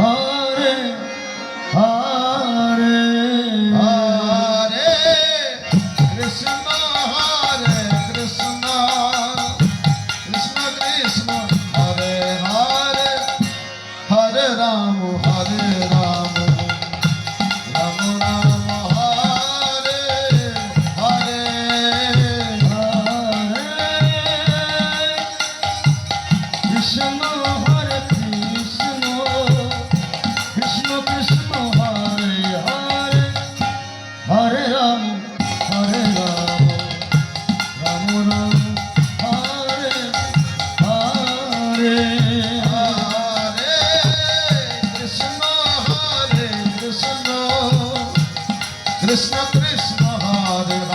Hare Krishna Krishna Hare